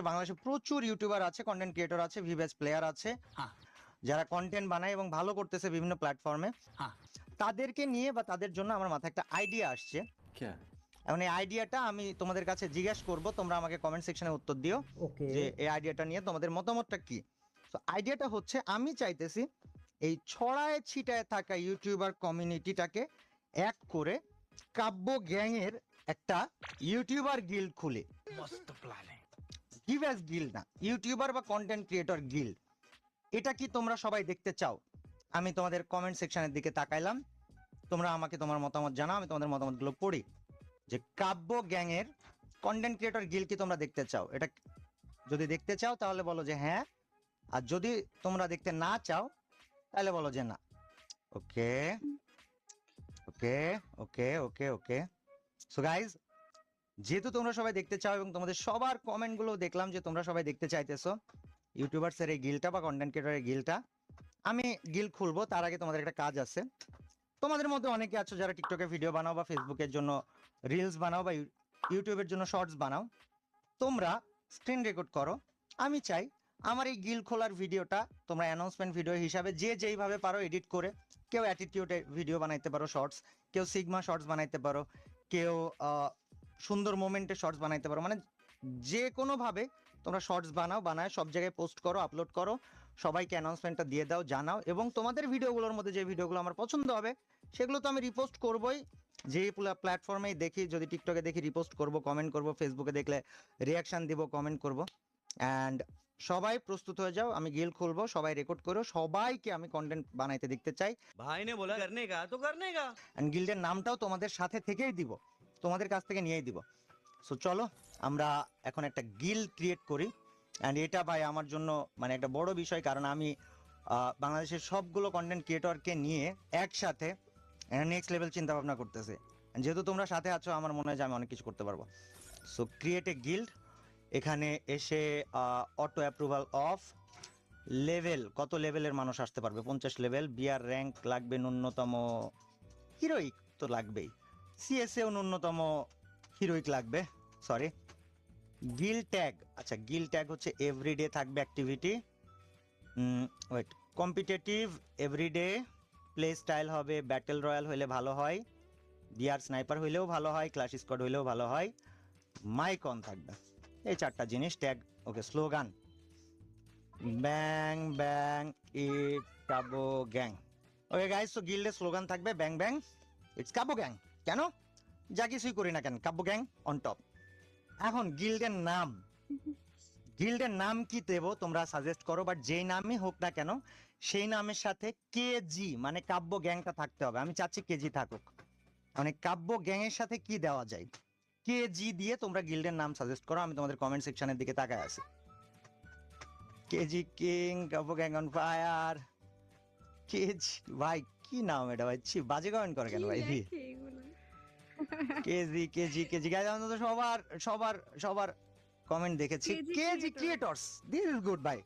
বাংলাদেশে প্রচুর ইউটিউবার আছে কন্টেন্ট ক্রিয়েটর আছে ভিভেজ প্লেয়ার আছে। যারা কন্টেন্ট বানায় এবং ভালো করতেছে বিভিন্ন প্ল্যাটফর্মে তাদেরকে নিয়ে বা তাদের জন্য আমার মাথায় একটা আইডিয়া আসছে। এখন এই আইডিয়াটা আমি তোমাদের কাছে জিজ্ঞেস করব তোমরা আমাকে কমেন্ট সেকশনে উত্তর দিও যে এই আইডিয়াটা নিয়ে তোমাদের মতামতটা কি। তো আইডিয়াটা হচ্ছে আমি চাইতেছি এই ছড়ায় ছিটায় থাকা ইউটিউবার কমিউনিটিটাকে এক করে কাব্য গ্যাংয়ের একটা ইউটিউবার গিল্ড খুলে। মস্ত প্ল্যানিং है গিভ গিল্ড না। ইউটিউবার বা কন্টেন্ট ক্রিয়েটর গিল্ড এটা কি তোমরা সবাই দেখতে চাও? আমি তোমাদের কমেন্ট সেকশনের দিকে তাকাইলাম। তোমরা আমাকে তোমার মতামত জানাও, আমি তোমাদের মতামতগুলো পড়ি। যে কাব্য গ্যাংয়ের কন্টেন্ট ক্রিয়েটর গিল কি তোমরা দেখতে চাও? এটা যদি দেখতে চাও, তাহলে বলো যে হ্যাঁ। আর যদি তোমরা দেখতে না চাও, তাহলে বলো যে না। ওকে ওকে ওকে ওকে ওকে সো গাইজ যেহেতু তোমরা সবাই দেখতে চাও এবং তোমাদের সবার কমেন্টগুলো দেখলাম যে তোমরা সবাই দেখতে চাইতেছো ইউটিউবার্সের এই গিলটা বা কন্টেন্ট ক্রিয়েটরের গিলটা আমি গিল খুলবো, তার আগে তোমাদের একটা কাজ আছে। তোমাদের মধ্যে অনেকে আছো যারা টিকটকে ভিডিও বানাও বা ফেসবুকের জন্য রিলস বানাও বা ইউ- ইউটিউবের জন্য শর্টস বানাও। তোমরা স্ক্রিন রেকর্ড করো। আমি চাই আমার এই গিল খোলার ভিডিওটা তোমরা অ্যানাউন্সমেন্ট ভিডিও হিসাবে যে যেইভাবে পারো এডিট করে, কেউ অ্যাটিটিউডে ভিডিও বানাইতে পারো শর্টস কেউ সিগমা শর্টস বানাইতে পারো, কেউ সুন্দর মোমেন্টে শর্টস বানাইতে পারো। মানে যে কোনোভাবে তোমরা শর্টস বানাও বানায় সব জায়গায় পোস্ট করো আপলোড করো সবাইকে অ্যানাউন্সমেন্টটা দিয়ে দাও জানাও এবং তোমাদের ভিডিওগুলোর মধ্যে যে ভিডিওগুলো আমার পছন্দ হবে সেগুলো তো আমি রিপোস্ট করবই। যে প্ল্যাটফর্মেই দেখি যদি টিকটকে দেখি রিপোস্ট করব কমেন্ট করব ফেসবুকে দেখলে রিয়াকশান দিব কমেন্ট করব। অ্যান্ড সবাই প্রস্তুত হয়ে যাও আমি গিল খুলবো সবাই রেকর্ড করো সবাইকে আমি কন্টেন্ট বানাইতে দেখতে চাই। ভাই নে বলা করনে কা তো করনে কা গিল্ডের নামটাও তোমাদের সাথে থেকেই দিব। তোমাদের কাছ থেকে নিয়েই দিব। সো চলো, আমরা এখন একটা গিল ক্রিয়েট করি। অ্যান্ড এটা ভাই আমার জন্য মানে একটা বড় বিষয়, কারণ আমি বাংলাদেশের সবগুলো কন্টেন্ট ক্রিয়েটরকে নিয়ে একসাথে নেক্সট লেভেল চিন্তা ভাবনা করতেছে। যেহেতু তোমরা সাথে আছো, আমার মনে হয় যে আমি অনেক কিছু করতে পারব। সো ক্রিয়েট এ গিল্ড এখানে এসে অটো অ্যাপ্রুভাল অফ লেভেল কত লেভেলের মানুষ আসতে পারবে? পঞ্চাশ লেভেল বিয়ার র্যাঙ্ক লাগবে, ন্যূনতম হিরোইক তো লাগবেই। সিএসএও ন্যূনতম হিরোইক লাগবে সরি গিল ট্যাগ আচ্ছা গিল ট্যাগ হচ্ছে এভরিডে থাকবে activity wait competitive everyday play style হবে ব্যাটেল রয়্যাল হইলে ভালো হয় ডিআর স্নাইপার হইলেও ভালো হয় ক্লাস স্কোয়াড হইলেও ভালো হয় মাইকন থাকবে। এই চারটা জিনিস tag okay slogan bang bang it কাবো gang okay guys তো গিল্ডের স্লোগান থাকবে ব্যাং ব্যাং ইটস কাব্য গ্যাং কেন? যা কিছুই করি না কেন কাব্য গ্যাং অন টপ এখন গিল্ডের নাম। গিল্ডের নাম কি দেবো তোমরা সাজেস্ট করো বাট যেই নামই হোক না কেন সেই নামের সাথে কেজি মানে কাব্য গ্যাংটা থাকতে হবে। আমি চাচ্ছি কেজি থাকুক। মানে কাব্য গ্যাংয়ের সাথে কি দেওয়া যায়? কেজি দিয়ে তোমরা গিল্ডের নাম সাজেস্ট করো আমি তোমাদের কমেন্ট সেকশনের দিকে তাকায় আছি। KG king Kabya gang on fire KG ভাই কি নাম এটা ভাই? ছি বাজে কমেন্ট করে কেন ভাই? KG KG KG. গাইজ আমি তো সবার সবার সবার কমেন্ট দেখেছি। KG. Creators this is good ভাই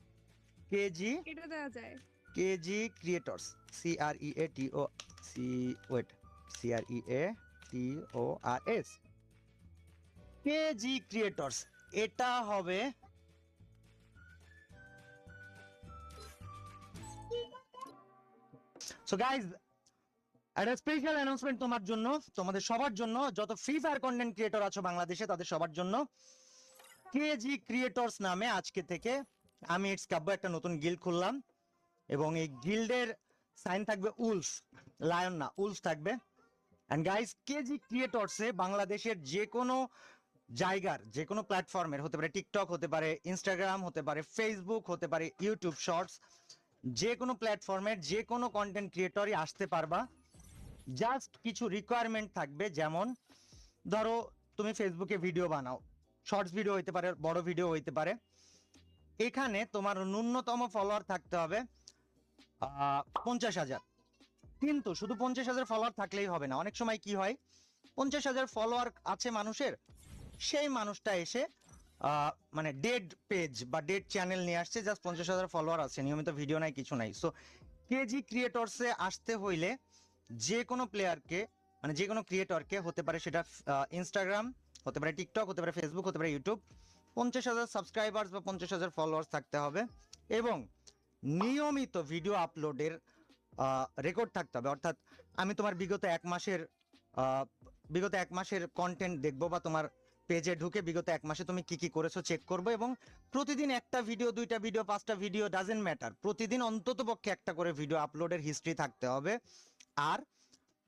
কেজি এটা দেওয়া যায়। KG creators C R E A T O C wait C R E A T O R S KG creators এটা হবে সো গাইজ একটা স্পেশাল অ্যানাউন্সমেন্ট তোমার জন্য, তোমাদের সবার জন্য। যত ফ্রি ফায়ার কন্টেন্ট ক্রিয়েটর আছো বাংলাদেশে, তাদের সবার জন্য কেজি ক্রিয়েটর্স নামে আজকে থেকে আমি ইটস কাব্য একটা নতুন গিল্ড খুললাম। এবং এই গিল্ডের সাইন থাকবে উলস লায়ন না উলস থাকবে। অ্যান্ড গাইস কেজি ক্রিয়েটরসে বাংলাদেশের যে কোনো জায়গার, যে কোনো প্ল্যাটফর্মের হতে পারে টিকটক হতে পারে ইনস্টাগ্রাম হতে পারে ফেসবুক হতে পারে ইউটিউব শর্টস যে কোনো প্ল্যাটফর্মের যে কোনো কন্টেন্ট ক্রিয়েটরই আসতে পারবা। জাস্ট কিছু রিকোয়ারমেন্ট থাকবে, যেমন ধরো তুমি ফেসবুকে ভিডিও বানাও। শর্টস ভিডিও হইতে পারে, বড় ভিডিও হইতে পারে। এখানে তোমার ন্যূনতম ফলোয়ার থাকতে হবে পঞ্চাশ হাজার। কিন্তু শুধু পঞ্চাশ হাজার ফলোয়ার থাকলেই হবে না। অনেক সময় কি হয়, পঞ্চাশ হাজার ফলোয়ার আছে মানুষের, সেই মানুষটা এসে মানে ডেড পেজ বা ডেড চ্যানেল নিয়ে আসছে জাস্ট পঞ্চাশ হাজার ফলোয়ার আছে। নিয়মিত ভিডিও নাই, কিছু নাই। সো কেজি ক্রিয়েটরসে আসতে হইলে যে কোনো প্লেয়ারকে মানে যে কোনো ক্রিয়েটরকে হতে পারে সেটা ইনস্টাগ্রাম হতে পারে টিকটক হতে পারে ফেসবুক হতে পারে ইউটিউব পঞ্চাশ হাজার সাবস্ক্রাইবার্স বা পঞ্চাশ হাজার ফলোয়ার্স থাকতে হবে এবং নিয়মিত ভিডিও আপলোডের রেকর্ড থাকতে হবে। অর্থাৎ আমি তোমার বিগত এক মাসের বিগত এক মাসের কন্টেন্ট দেখব বা তোমার পেজে ঢুকে বিগত এক মাসে তুমি কি কি করেছ চেক করব এবং প্রতিদিন একটা ভিডিও দুইটা ভিডিও পাঁচটা ভিডিও ডাজেন্ট ম্যাটার প্রতিদিন অন্তত পক্ষে একটা করে ভিডিও আপলোডের হিস্ট্রি থাকতে হবে। আর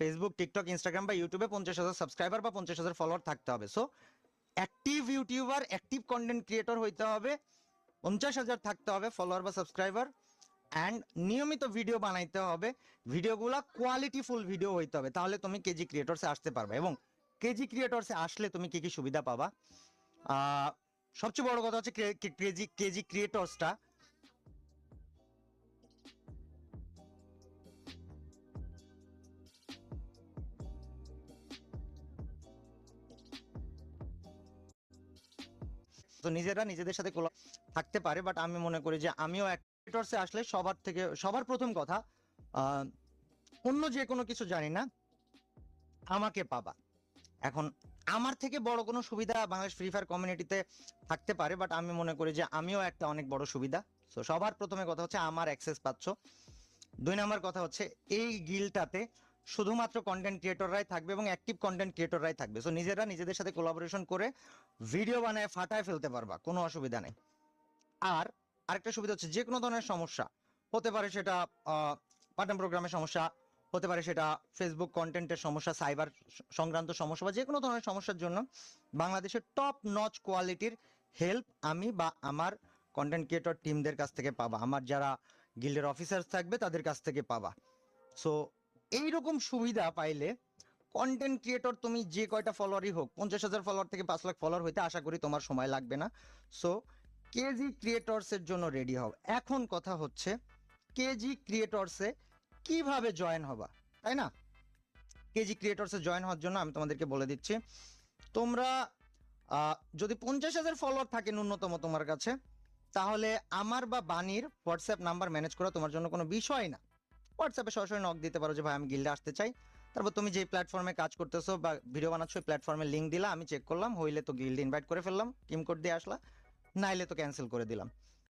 ফেসবুক টিকটক ইনস্টাগ্রাম বা ইউটিউবে পঞ্চাশ হাজার সাবস্ক্রাইবার বা পঞ্চাশ হাজার ফলোয়ার থাকতে হবে। So active YouTuber active content creator হইতে হবে, পঞ্চাশ হাজার থাকতে হবে ফলোয়ার বা সাবস্ক্রাইবার অ্যান্ড নিয়মিত ভিডিও বানাইতে হবে। ভিডিওগুলা কোয়ালিটিফুল ভিডিও হইতে হবে, তাহলে তুমি কেজি ক্রিয়েটরসে আসতে পারবে এবং কেজি ক্রিয়েটরসে আসলে তুমি কি কি সুবিধা পাবা? সবচেয়ে বড় কথা হচ্ছে কেজি কেজি ক্রিয়েটরসটা তো নিজেরা নিজেদের সাথে কোলা থাকতে পারে বাট আমি মনে করি যে আমিও ক্রিয়েটরসে আসলে সবার থেকে, সবার প্রথম কথা অন্য যে কোনো কিছু জানি না, আমাকে পাবা। এখন আমার থেকে বড় কোনো সুবিধা বাংলাদেশ ফ্রি ফায়ার কমিউনিটিতে থাকতে পারে বাট আমি মনে করি যে আমিও একটা অনেক বড় সুবিধা। তো সবার প্রথমে কথা হচ্ছে, আমার অ্যাক্সেস পাচ্ছ। দুই নাম্বার কথা হচ্ছে, এই গিলটাতে শুধুমাত্র কন্টেন্ট ক্রিয়েটররাই থাকবে এবং অ্যাক্টিভ কন্টেন্ট ক্রিয়েটররাই থাকবে। সো নিজেরা নিজেদের সাথে কোলাবোরেশন করে ভিডিও বানায়, ফাটায় ফেলতে পারবা, কোনো অসুবিধা নেই। আর আরেকটা সুবিধা হচ্ছে যে কোনো ধরনের সমস্যা হতে পারে সেটা পাঠান প্রোগ্রামের সমস্যা, হতে পারে সেটা ফেসবুক কন্টেন্টের সমস্যা সাইবার সংক্রান্ত সমস্যা বা যে কোনো ধরনের সমস্যার জন্য বাংলাদেশের টপ নচ কোয়ালিটির হেল্প আমি বা আমার কন্টেন্ট ক্রিয়েটর টিমদের কাছ থেকে পাবা। আমার যারা গিল্ডের অফিসার থাকবে তাদের কাছ থেকে পাবা। সো এইরকম সুবিধা পাইলে কন্টেন্ট ক্রিয়েটর তুমি যে কয়টা ফলোয়ারই হোক, পঞ্চাশ হাজার ফলোয়ার থেকে পাঁচ লাখ ফলোয়ার হইতে আশা করি তোমার সময় লাগবে না। সো কেজি ক্রিয়েটরসের জন্য রেডি হও। এখন কথা হচ্ছে কেজি ক্রিয়েটরসে কীভাবে জয়েন হবা, তাই না? কেজি ক্রিয়েটরসে জয়েন হওয়ার জন্য আমি তোমাদেরকে বলে দিচ্ছি, তোমরা যদি পঞ্চাশ হাজার ফলোয়ার থাকে ন্যূনতম তোমার কাছে, তাহলে আমার বা বাণীর হোয়াটসঅ্যাপ নাম্বার ম্যানেজ করা তোমার জন্য কোনো বিষয় না। হোয়াটসঅ্যাপে সরাসরি নক দিতে পারো যে, ভাই, আমি গিল্ডে আসতে চাই। তারপর তুমি যে প্ল্যাটফর্মে কাজ করতেছো বা ভিডিও বানাচ্ছো, ওই প্ল্যাটফর্মের লিঙ্ক দিলা, আমি চেক করলাম, হইলে তো গিল্ড ইনভাইট করে ফেললাম টিম কোড দিয়ে আসলা, নাইলে তো ক্যান্সেল করে দিলাম।